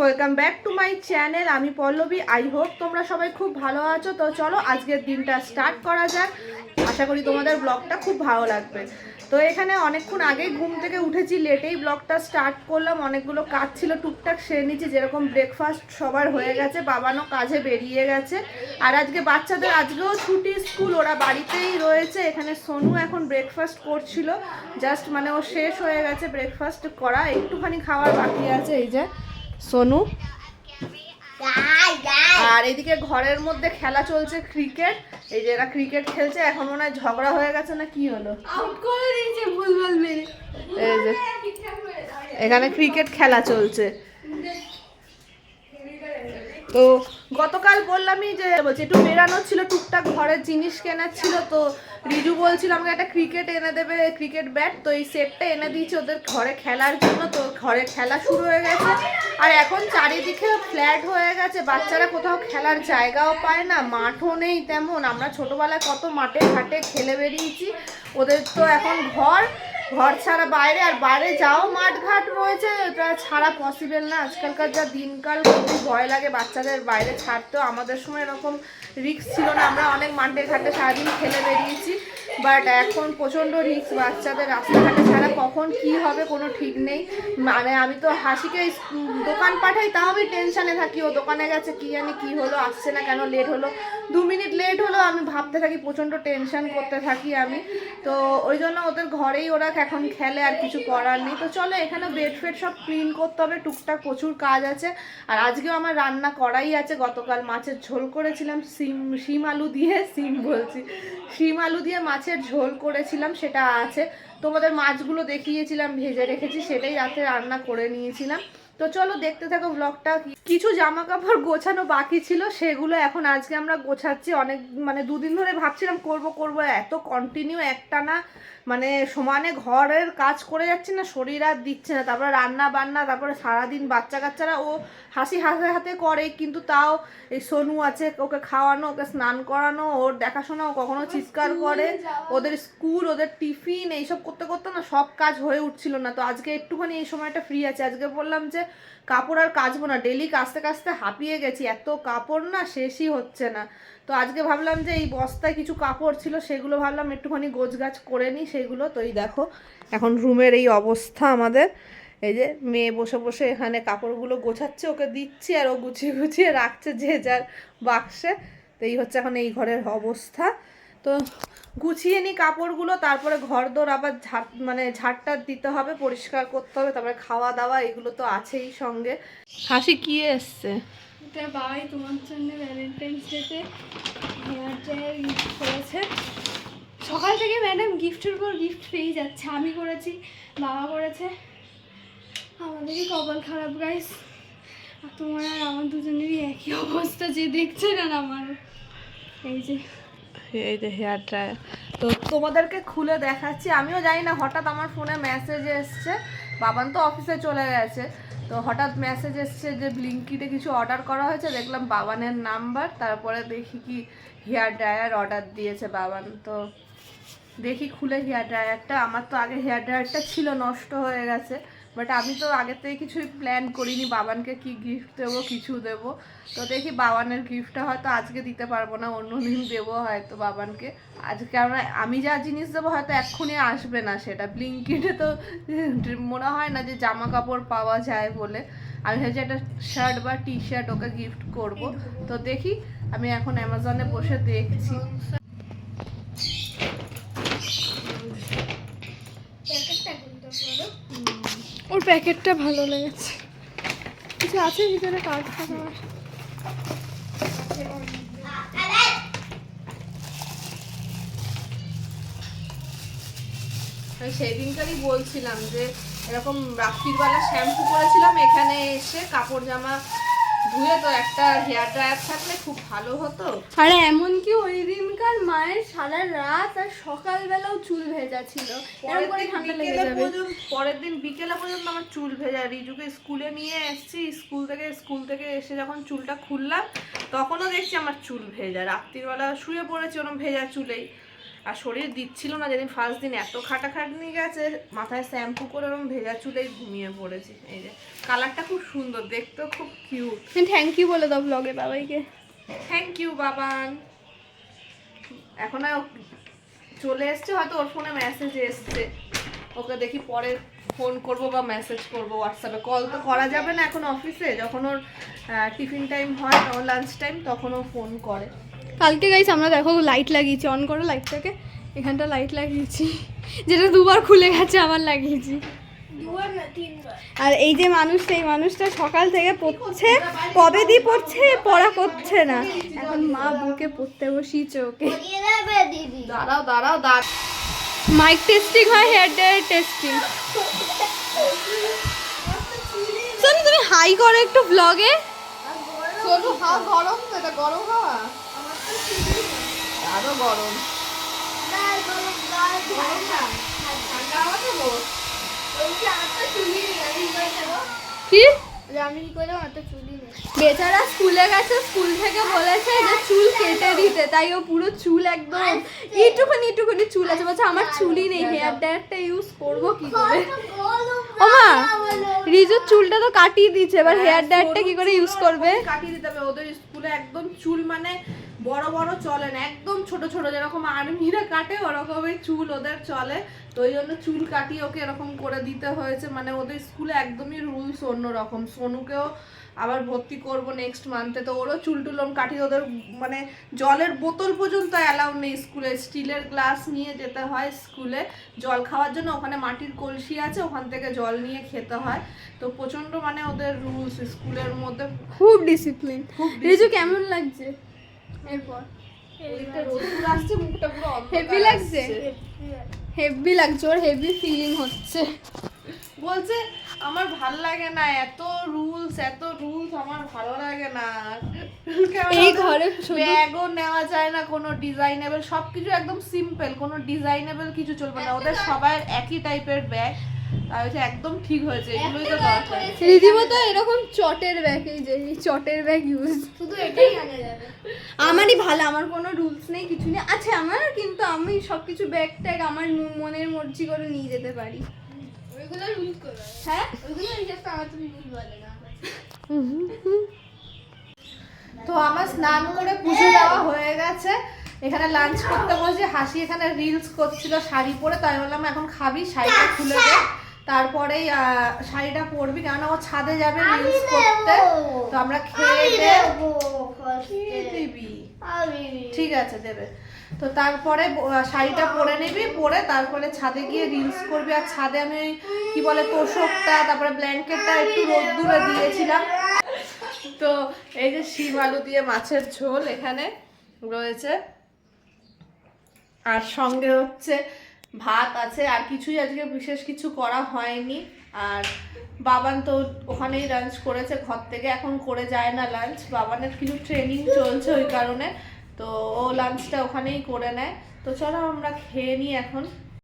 Welcome back to my channel আমি Pallavi I hope তোমরা সবাই খুব ভালো আছো। তো চলো, আজকের দিনটা স্টার্ট করা যাক। আশা করি তোমাদের ব্লগটা খুব ভালো লাগবে। তো এখানে অনেকক্ষণ আগেই ঘুম থেকে উঠেছি, লেটেই ব্লগটা স্টার্ট করলাম। অনেকগুলো কাজ ছিল টুকটাক সেরে নিচ্ছি যেরকম ব্রেকফাস্ট সবার হয়ে গেছে বাবানও কাজে বেরিয়ে গেছে। আর আজকে বাচ্চাদের, আজকেও ছুটি স্কুল, ওরা বাড়িতেই রয়েছে। এখানে সোনু এখন ব্রেকফাস্ট করছিল। জাস্ট মানে ও শেষ হয়ে গেছে ব্রেকফাস্ট করা। একটুখানি খাওয়ার বাকি আছে, এই যে। সোনু? আর এদিকে ঘরের মধ্যে খেলা চলছে ক্রিকেট এই যে এরা ক্রিকেট খেলছে এখন মনে হয় ঝগড়া হয়ে গেছে না কি হলো? এই যে এখানে ক্রিকেট খেলা চলছে। তো গতকাল বললামই যে, বলছি, একটু বেরানোর ছিল, টুকটাক ঘরের জিনিস কেনার ছিল, তো রিজু বলছিল, আমাকে একটা ক্রিকেট এনে দেবে ক্রিকেট ব্যাট তো এই সেটটা এনে দিয়েছে ওদের ঘরে খেলার জন্য, তো ঘরে খেলা শুরু হয়ে গেছে। আর এখন চারিদিকে ফ্ল্যাট হয়ে গেছে, বাচ্চারা কোথাও খেলার জায়গাও পায় না, মাঠও নেই তেমন। আমরা ছোটোবেলায় কত মাঠে ঘাটে খেলে বেরিয়েছি, ওদের তো এখন ঘর। ঘর ছাড়া বাইরে, আর বাইরে যাও মাঠ ঘাট রয়েছে। এটা ছাড়া পসিবল না। আজকালকার যা দিনকাল, খুবই ভয় লাগে বাচ্চাদের বাইরে ছাড়তেও। আমাদের সময় এরকম রিস্ক ছিল না। আমরা অনেক মাঠে ঘাটে সারাদিন খেলে বেরিয়েছি। বাট এখন প্রচণ্ড রিস্ক বাচ্চাদের রাস্তাঘাটে ছাড়া। কখন কি হবে কোনো ঠিক নেই। মানে আমি তো হাসিকে দোকান পাঠাই, তাও আমি টেনশানে থাকি। ও দোকানে গেছে, কি জানি কি হলো, আসছে না কেন লেট হলো। দু মিনিট লেট হলো, আমি ভাবতে থাকি, প্রচণ্ড টেনশন করতে থাকি আমি। তো ওই জন্য ওদের ঘরেই ওরা এখন খেলে, আর কিছু করার নেই। তো চলো, এখানে বেড ফেড সব ক্লিন করতে হবে। টুকটাক প্রচুর কাজ আছে। আর আজকেও আমার রান্না করাই আছে। গতকাল মাছের ঝোল করেছিলাম। সিম, শিম আলু দিয়ে, সিম বলছি, শিম আলু দিয়ে মাছের ঝোল করেছিলাম, সেটা আছে। তোমাদের মাছগুলো দেখিয়েছিলাম, ভেজে রেখেছি, সেটাই রাতে রান্না করে নিয়েছিলাম। তো চলো, দেখতে থাকো ব্লগটা কিছু জামা কাপড় গোছানো বাকি ছিল সেগুলো এখন আজকে আমরা গোছাচ্ছি। অনেক মানে দুদিন ধরে ভাবছিলাম করব করব এত কন্টিনিউ একটা না মানে সমানে ঘরের কাজ করে যাচ্ছে না শরীর আর দিচ্ছে না। তারপরে রান্না বান্না তারপরে সারাদিন বাচ্চা কাচ্চারা ও হাসি হাতে হাতে করে কিন্তু তাও এই সোনু আছে ওকে খাওয়ানো ওকে স্নান করানো ওর দেখাশোনা ও কখনো চিৎকার করে ওদের স্কুল ওদের টিফিন এইসব করতে করতে না সব কাজ হয়ে উঠছিল না। তো আজকে একটুখানি এই সময়টা ফ্রি আছে। আজকে বললাম যে কাপড় আর কাচবো না ডেলি কাচতে কাচতে হাঁপিয়ে গেছি, এত কাপড় না শেষই হচ্ছে না। তো আজকে ভাবলাম যে এই বস্তায় কিছু কাপড় ছিল, সেগুলো ভাবলাম একটুখানি গোছগাছ করে নিই সেগুলো। তো এই দেখো, এখন রুমের এই অবস্থা আমাদের। এই যে মেয়ে বসে বসে এখানে কাপড়গুলো গোছাচ্ছে, ওকে দিচ্ছি আর ও গুছিয়ে গুছিয়ে রাখছে যে যার বাক্সে। তো এই হচ্ছে এখন এই ঘরের অবস্থা। তো গুছিয়ে নিই কাপড়গুলো, তারপরে ঘর দোর আবার ঝাড় মানে ঝাড়টা দিতে হবে, পরিষ্কার করতে হবে, তারপরে খাওয়া দাওয়া এগুলো তো আছেই সঙ্গে। হাসি কি এসছে? এটা বাবাই তোমার জন্য ভ্যালেন্টাইন্স ডেতে হেয়ার ড্রায়ার গিফট করেছে। সকাল থেকে ম্যাডাম গিফটের পর গিফট পেয়ে যাচ্ছে। আমি করেছি, বাবা করেছে। আমাদেরই কপাল খারাপ গাইস তোমার আর আমার দুজনেরই একই অবস্থা যে দেখছে না আমার। এই যে। এই যে হেয়ার ড্রায়ার। তো তোমাদেরকে খুলে দেখাচ্ছি। আমিও জানি না, হঠাৎ আমার ফোনে মেসেজ এসছে। বাবান তো অফিসে চলে গেছে। তো হঠাৎ মেসেজ এসছে যে ব্লিঙ্কিতে কিছু অর্ডার করা হয়েছে। দেখলাম বাবানের নাম্বার তারপরে দেখি কি হেয়ার ড্রায়ার অর্ডার দিয়েছে বাবান। তো দেখি খুলে হেয়ার ড্রায়ারটা। আমার তো আগে হেয়ার ড্রায়ারটা ছিল, নষ্ট হয়ে গেছে। বাট আমি তো আগে থেকে কিছুই প্ল্যান করিনি, বাবানকে কি গিফট দেবো, কিছু দেবো। তো দেখি বাবানের গিফটটা হয়তো আজকে দিতে পারব না, অন্য দিন দেবো হয়তো বাবানকে। আজকে আমরা, আমি যা জিনিস দেবো হয়তো এক্ষুনি আসবে না সেটা। ব্লিঙ্কিটে তো মনে হয় না যে জামা কাপড় পাওয়া যায় বলে। আমি ভেবেছি একটা শার্ট বা টি শার্ট ওকে গিফট করব। তো দেখি, আমি এখন অ্যামাজনে বসে দেখছি। ওর প্যাকেটটা ভালো লেগেছে। কিছু আছে ভিতরে কার্ড ফাঁকা সেদিনকারই বলছিলাম যে এরকম রাত্রিবেলা শ্যাম্পু করেছিলাম এখানে এসে কাপড় জামা ধুয়ে তো একটা হেয়ার ড্রায়ার থাকলে খুব ভালো হতো। আর এমনকি ওই দিনকার মায়ের সারা রাত আর সকালবেলাও চুল ভেজা ছিল। এরকম করে ঠান্ডা লেগে যাবে। পরের দিন বিকেলে পর্যন্ত আমার চুল ভেজা। রিজুকে স্কুলে নিয়ে এসেছি স্কুল থেকে স্কুল থেকে এসে যখন চুলটা খুললাম তখনও দেখছি আমার চুল ভেজা। রাত্রিবেলা শুয়ে পড়েছি ওরকম ভেজা চুলেই। আর শরীর দিচ্ছিল না যেদিন ফার্স্ট দিন এত খাটাখাটনি গেছে মাথায় শ্যাম্পু করে এবং ভেজা চুলেই ঘুমিয়ে পড়েছি। এই যে কালারটা খুব সুন্দর দেখতেও খুব কিউট থ্যাংক ইউ বলে দাও ব্লগে বাবাইকে। Thank you Baban. এখন আর চলে এসছে হয়তো ওর ফোনে মেসেজ এসছে। ওকে দেখি পরে ফোন করব বা মেসেজ করব হোয়াটসঅ্যাপে কল তো করা যাবে না এখন অফিসে যখন ওর টিফিন টাইম হয় তখন লাঞ্চ টাইম তখন ও ফোন করে। কালকে গাইস আমরা দেখো লাইট লাগিয়েছি অন করো লাইটটাকে এখানটা লাইট লাগিয়েছি। যেটা দুবার খুলে গেছে আবার লাগিয়েছি। আর এই যে মানুষটা এই মানুষটা সকাল থেকে পড়ছে কবে দিয়ে পড়ছে পড়া করছে না। এখন মা বুকে পড়তে বসিয়েছে ওকে দাঁড়াও দাঁড়াও দাঁড় মাইক টেস্টিং হয় হেয়ার ড্রায়ার টেস্টিং শোন তুমি হাই করো একটু ব্লগে গরম তো এটা গরম হাওয়া। আরও গরম। ঠান্ডা হাওয়া দেবো কি? আমি কি? করে অত চুলি নেই বেচারা স্কুলে গেছে স্কুল থেকে বলেছে যে চুল কেটে দিতে তাই ও পুরো চুল একদম এইটুখানি এইটুখানি চুল আছে বলছে আমার চুলই নেই হেয়ার ড্রায়ারটা ইউজ করব কি করে? ও মা রিজুর চুলটা তো কাটিয়ে দিয়েছে এবার হেয়ার ড্রায়ারটা কি করে ইউজ করবে? কাটিয়ে দিতে হবে ওদের স্কুলে একদম চুল মানে বড় বড় চলে না একদম ছোট ছোট যেরকম আর্মিরা কাটে ওরকমই চুল ওদের চলে। তো ওই জন্য চুল কাটিয়ে ওকে এরকম করে দিতে হয়েছে। মানে ওদের স্কুলে একদমই রুলস অন্যরকম। সোনুকেও আবার ভর্তি করব নেক্সট মান্থে তো ওরও চুল টুলম কাটিয়ে ওদের মানে জলের বোতল পর্যন্ত অ্যালাউ নেই স্কুলে। স্টিলের গ্লাস নিয়ে যেতে হয় স্কুলে। জল খাওয়ার জন্য ওখানে মাটির কলসি আছে ওখান থেকে জল নিয়ে খেতে হয়। তো প্রচণ্ড মানে ওদের রুলস স্কুলের মধ্যে। খুব ডিসিপ্লিন রিজু কেমন লাগছে? এরপর? হেভি লাগছে। হেভি লাগছে ওর হেভি ফিলিং হচ্ছে। বলছে আমার ভালো লাগে না এত রুলস এত রুলস আমার ভালো লাগে না। এই ঘরে শুধু ব্যাগও নেওয়া যায় না কোনো ডিজাইনেবল সবকিছু একদম সিম্পল কোনো ডিজাইনেবল কিছু চলবে না। ওদের সবার একই টাইপের ব্যাগ আর হচ্ছে একদম ঠিক হয়েছে এগুলোই তো দরকার। রীতিমতো এরকম চটের ব্যাগ এই যে এই চটের ব্যাগ ইউজ শুধু এটাই আনা যাবে। আমারই ভালো আমার কোনো রুলস নেই কিছু নেই। আচ্ছা আমার কিন্তু আমি সব কিছু ব্যাগ ট্যাগ আমার মনের মর্জি করে নিয়ে যেতে পারি। ওইগুলো রুল করবে হ্যাঁ? ওইগুলো জাস্ট আমার তুমি রুল বলে না। তো আমার স্নান করে পুজো দেওয়া হয়ে গেছে। এখানে লাঞ্চ করতে বসে হাসি এখানে রিলস করছিল শাড়ি পরে তাই বললাম এখন খাবি শাড়িটা খুলে দে। তারপরেই আহ, শাড়িটা পরবি। কেননা ও ছাদে যাবে রিলস করতে। তো আমরা খেয়ে দিবি ঠিক আছে দেবে। তো তারপরে শাড়িটা পরে নিবি, পরে তারপরে ছাদে গিয়ে রিলস করবি। আর ছাদে আমি কি বলে তোষকটা, তারপরে ব্ল্যাঙ্কেটটা একটু রোদ্দুরে দিয়েছিলাম। তো এই যে শিম আলু দিয়ে মাছের ঝোল এখানে রয়েছে। আর সঙ্গে হচ্ছে ভাত আছে। আর কিছুই আজকে বিশেষ কিছু করা হয়নি। আর বাবান তো ওখানেই লাঞ্চ করেছে, ঘর থেকে এখন করে যায় না লাঞ্চ বাবানের কিছু ট্রেনিং চলছে ওই কারণে। তো ও লাঞ্চটা ওখানেই করে নেয়। তো চলো আমরা খেয়ে নিই এখন।